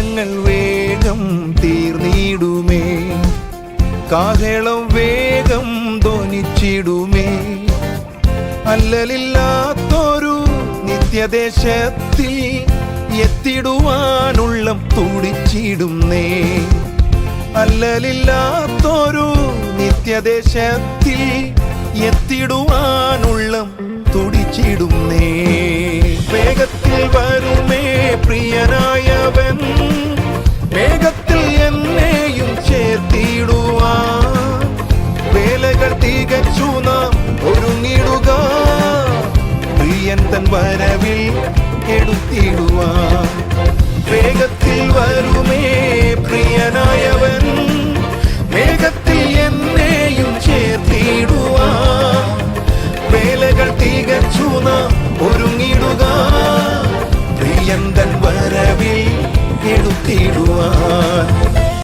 ഭാരങ്ങൾ വേഗം തീർന്നിടുമേ. കാഹളം വേഗം ധ്വനിച്ചിടുമേ. അല്ലലില്ലാത്തൊരു നിത്യദേശത്തിൽ എത്തിടുവാനുള്ള തുടിച്ചിടുന്നേ അല്ലലില്ലാത്തൊരു നിത്യദേശത്തിൽ എത്തിടുവാനുള്ള തുടിച്ചിടുന്നേ വേഗത്തിൽ വരുമേ പ്രിയനായവൻ. വരവിൽ എടുത്തിടുവാൻ. വേഗത്തിൽ വരുമേ പ്രിയനായവൻ. വേഗത്തിൽ എന്നെയും ചേർത്തിടുവാൻ. വേലകൾ തികച്ചു ഒരുങ്ങിടുക. പ്രിയന്തൻ വരവിൽ എടുത്തിടുവാൻ.